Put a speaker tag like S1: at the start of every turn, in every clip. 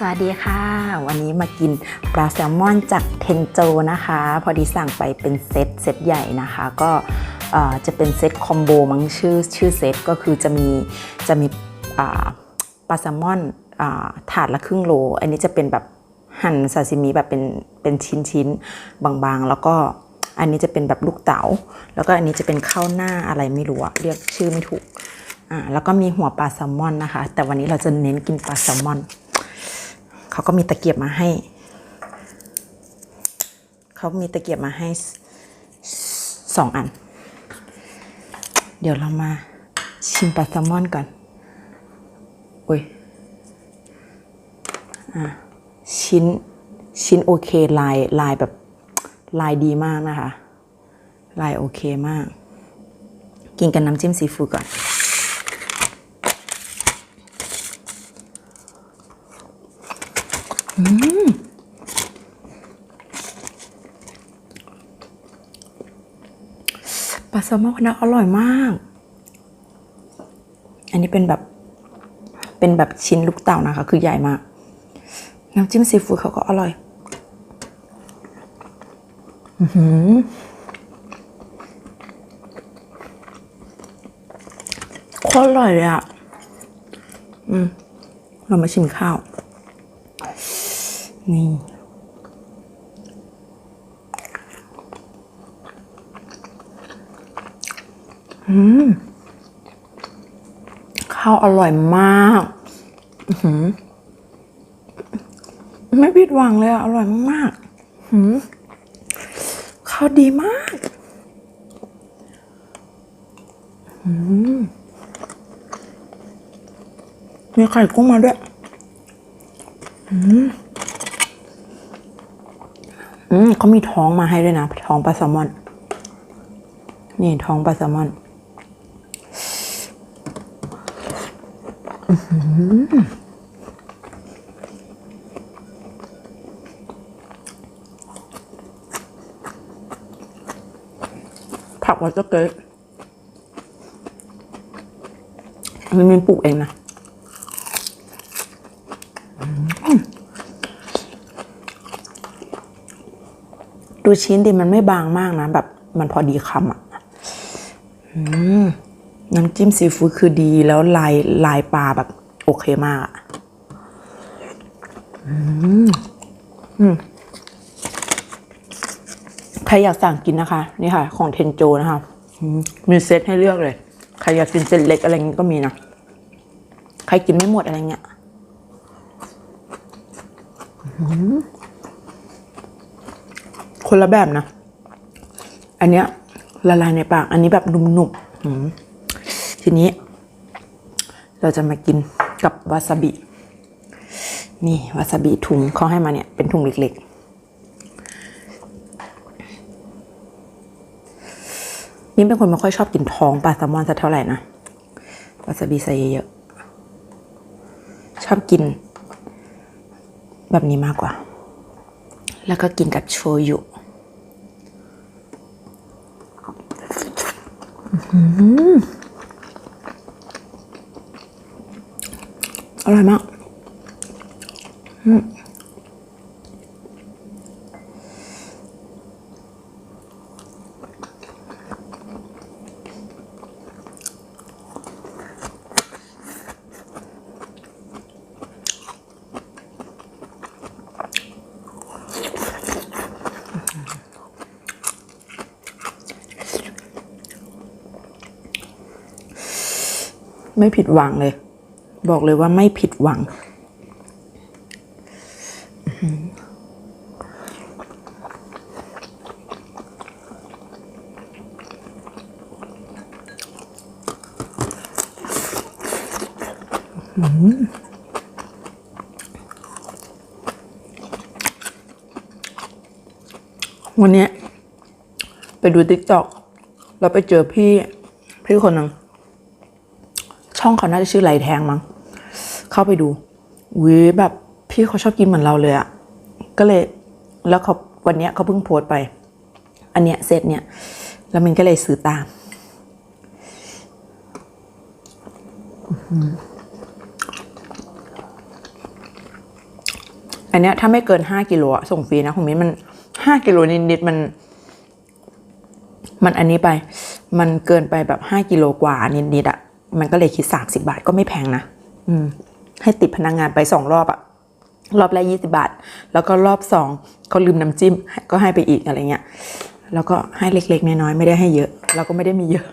S1: สวัสดีค่ะ วันนี้มากินปลาแซลมอนจากเทนโจนะคะ พอดีสั่งไปเป็นเซตเซตใหญ่นะคะ ก็จะเป็นเซตคอมโบมั้งชื่อชื่อเซตก็คือจะมีจะมีปลาแซลมอนอถาดละครึ่งโล อันนี้จะเป็นแบบหั่นซาซิมิแบบเป็นเป็นชิ้นชิ้นๆบางๆ แล้วก็อันนี้จะเป็นแบบลูกเต๋า แล้วก็อันนี้จะเป็นข้าวหน้าอะไรไม่รู้เรียกชื่อไม่ถูกอ่าแล้วก็มีหัวปลาแซลมอนนะคะ แต่วันนี้เราจะเน้นกินปลาแซลมอน เขาก็มีตะเกียบมาให้ เขามีตะเกียบมาให้สองอัน เดี๋ยวเรามาชิมปลาแซลมอนก่อนอุ้ยอะชิ้นชิ้นโอเคลายลายแบบลายดีมากนะคะ ลายโอเคมาก กินกับน้ำจิ้มซีฟู้ดก่อน ลาแซลมอนคณะอร่อยมาก อันนี้เป็นแบบ เป็นแบบชิ้นลูกเต่านะคะ คือใหญ่มาก น้ำจิ้มซีฟู้ดเขาก็อร่อย อือโคตรอร่อยเลยอะ อืม เรามาชิมข้าว นี่ ข้าวอร่อยมากหไม่ผิดหวังเลยอะอร่อยมากหือข้าวดีมากมีไข่กุ้งมาด้วย อืมอืมเขามีท้องมาให้ด้วยนะ ท้องปลาแซลมอน นี่ท้องปลาแซลมอน ผักวัตเตอร์เกตอันนี้มินปลูกเองนะดูชิ้นดิมันไม่บางมากนะ แบบมันพอดีคำอะน้ำจิ้มซีฟู้ดคือดีแล้วลายลายปลาแบบ โอเคมากอะอืมอืมใครอยากสั่งกินนะคะ นี่ค่ะ ของเทนโจนะคะมีเซตให้เลือกเลย ใครอยากกินเซตเล็กอะไรเงี้ยก็มีนะ ใครกินไม่หมดอะไรเงี้ยคนละแบบนะ อันเนี้ยละลายในปาก อันนี้แบบหนุ่มๆทีนี้ เราจะมากิน กับวาซาบิ นี่วาซาบิถุงเขาให้มาเนี่ย เป็นถุงเล็กๆ นี่เป็นคนไม่ค่อยชอบกินท้องปลาแซลมอนสักเท่าไหร่นะ วาซาบิใส่เยอะๆ ชอบกิน แบบนี้มากกว่า แล้วก็กินกับโชยุอื้อ อร่อยมากไม่ผิดหวังเลย บอกเลยว่าไม่ผิดหวัง วันนี้ไปดูติ๊กจอกเราไปเจอพี่ พี่คนหนึ่งช่องเขาน่าจะชื่อไหลแทงมั้ง เข้าไปดูวิแบบพี่เขาชอบกินเหมือนเราเลยอะก็เลยแล้วเขาวันเนี้ยเขาเพิ่งโพสต์ไป อันเนี้ยเซตเนี้ยแล้วมันก็เลยซื้อตามอันเนี้ยถ้าไม่เกิน5กิโลอะส่งฟรีนะของมิ้นมัน5กิโลนิดๆมัน มันอันนี้ไป มันเกินไปแบบ5กิโลกว่านิดๆอะมันก็เลยคิด30บาทก็ไม่แพงนะ อืม ให้ติดพนักงงานไปสองรอบอะรอบแรกยี่สิบาท แล้วก็รอบสองเขาลืมน้ำจิ้มก็ให้ไปอีกอะไรเงี้ยแล้วก็ให้เล็กๆน้อยๆไม่ได้ให้เยอะ เราก็ไม่ได้มีเยอะ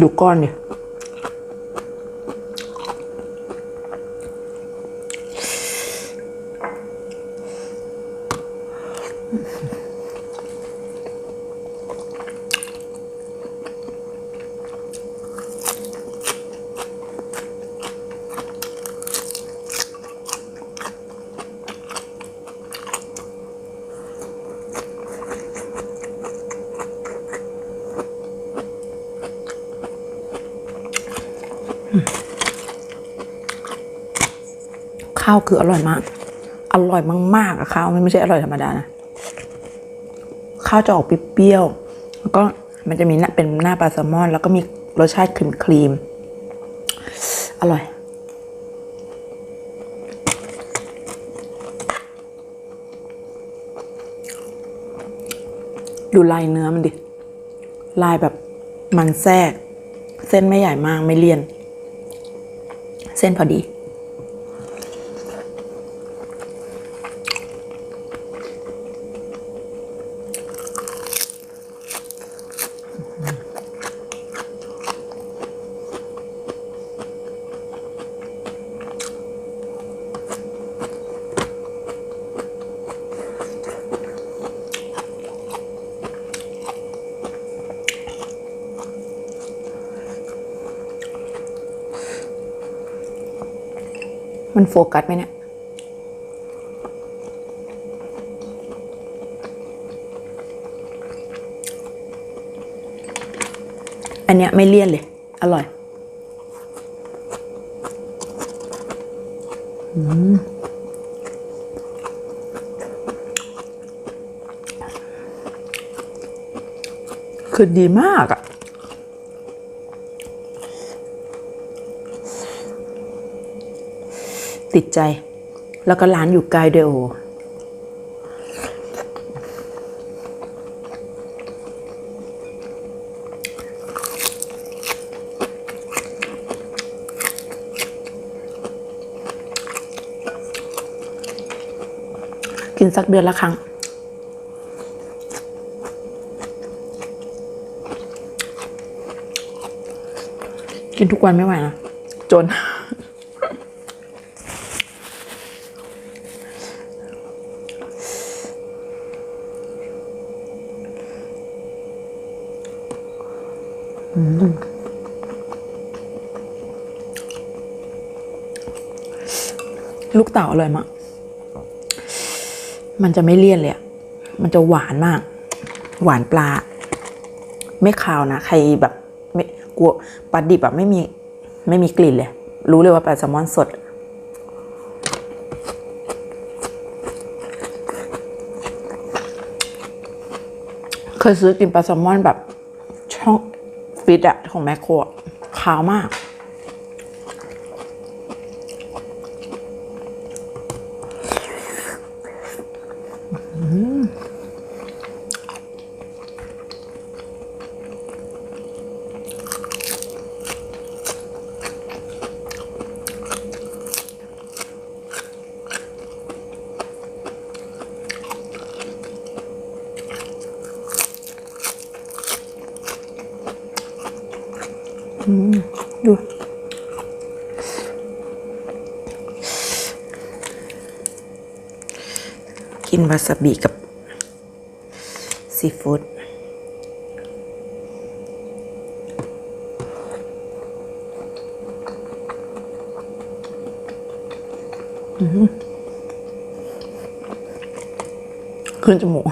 S1: ดูก้อนเนี่ย ข้าวคืออร่อยมาก อร่อยมากๆอะข้าวมันไม่ใช่อร่อยธรรมดานะ ข้าวจะออกเปรี้ยวๆแล้วก็มันจะมีหน้าเป็นหน้าปลาแซลมอน แล้วก็มีรสชาติครีมครีมๆอร่อย ดูลายเนื้อมันดิ ลายแบบมันแทรก เส้นไม่ใหญ่มากไม่เลี่ยน เส้นพอดี มันโฟกัสไหมเนี่ยอันเนี้ยไม่เลี่ยนเลย อร่อยคือดีมากอะ ติดใจ แล้วก็ร้านอยู่ใกล้ด้วยโอกินสักเดือนละครั้ง กินทุกวันไม่ไหวนะ จน ลูกเต่าอร่อยมาก มันจะไม่เลี่ยนเลยมันจะหวานมาก หวานปลา ไม่คาวนะ ใครแบบไม่กลัวปลาดิบแบบไม่มี ไม่มีกลิ่นเลย รู้เลยว่าปลาแซลมอนสดเคยซื้อกินปลาแซลมอนแบบช่อง ปิดอะของแมคโครขาวมาก ดูกินวาซาบิกับซีฟู้ดขึ้นจมูก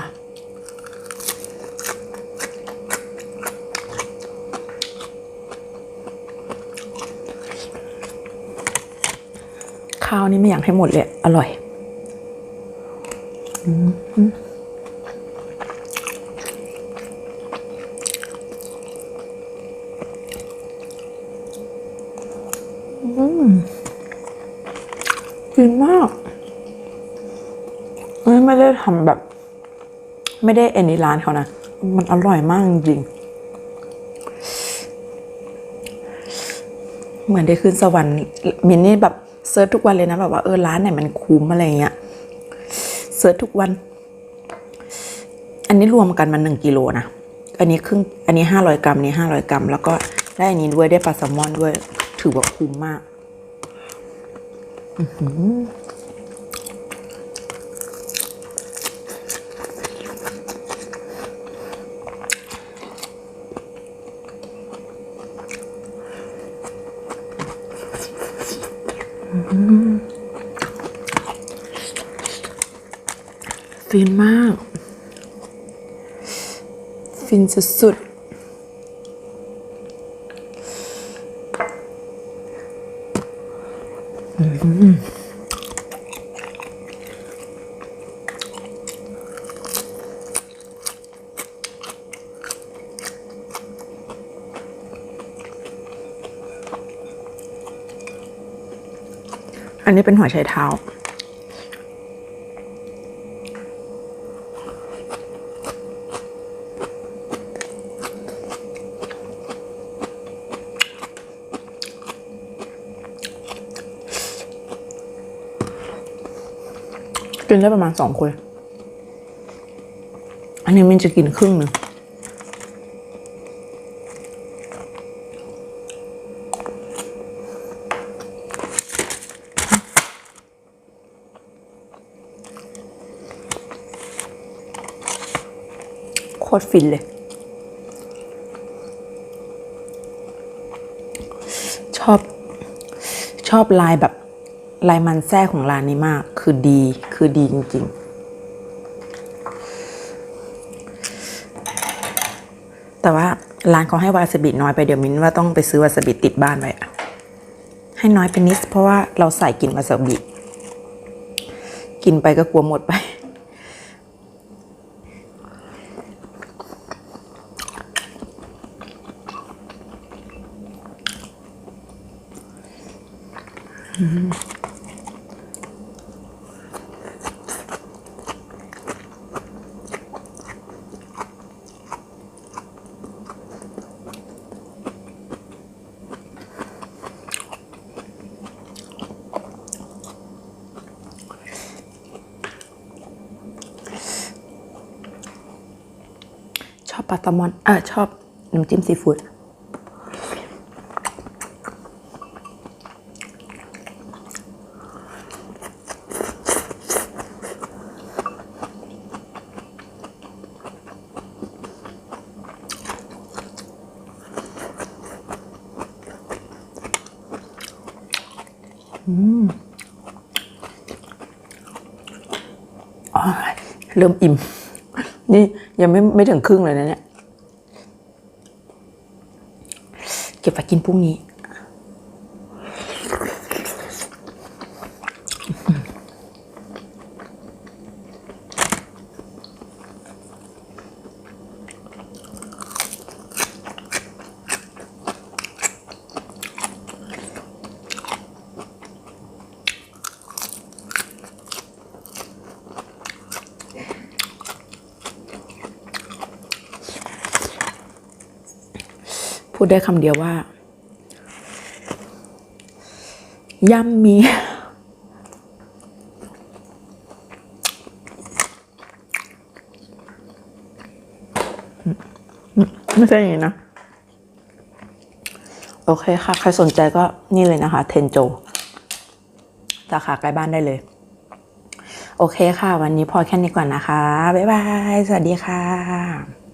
S1: ข้าวนี่ไม่อยากให้หมดเลย อร่อยกินมากเฮ้ยไม่ได้ทำแบบ ไม่ได้เอ็นในร้านเขานะ มันอร่อยมากจริง เหมือนได้ขึ้นสวรรค์มินนี่แบบ เซิร์ชทุกวันเลยนะแบบว่าเออร้านไหนมันคุ้มอะไรเงี้ยเซิร์ชทุกวัน อันนี้รวมกันมันหนึ่งกิโลนะอันนี้ครึ่งอันนี้ห้าร้อยกรัมนนี้ห้าร้อยกรัม แล้วก็ได้อันนี้ด้วยได้ปลาแซลมอนด้วย ถือว่าคุ้มมาก ฟินมาก ฟินสุดๆอืมอันนี้เป็นหัวไชเท้า กินได้ประมาณสองคน อันนี้มันจะกินครึ่งหนึ่งโคตรฟินเลย ชอบ ชอบลายแบบ ลายมันแท้ของร้านนี้มาก คือดีคือดีจริง ๆ แต่ว่าร้านเขาให้วาซาบิน้อยไปเดี๋ยวมิ้นว่าต้องไปซื้อวาซาบิติดบ้านไว้ให้น้อยไปนิดเพราะว่าเราใส่กลิ่นวาซาบิกินไปก็กลัวหมดไปชอบาแซลมอนเออชอบน้ำจิ้มซีฟู้ดอ๋อเริ่มอิ่ม นี่ยังไม่ไม่ถึงครึ่งเลยนะเนี่ย เก็บไปกินพรุ่งนี้ พูดได้คำเดียวว่า ย่ำมี ไม่ใช่อย่างนี้นะ โอเคค่ะ ใครสนใจก็นี่เลยนะคะ เทนโจ สาขาใกล้บ้านได้เลย โอเคค่ะ วันนี้พอแค่นี้ก่อนนะคะ บ๊ายบาย สวัสดีค่ะ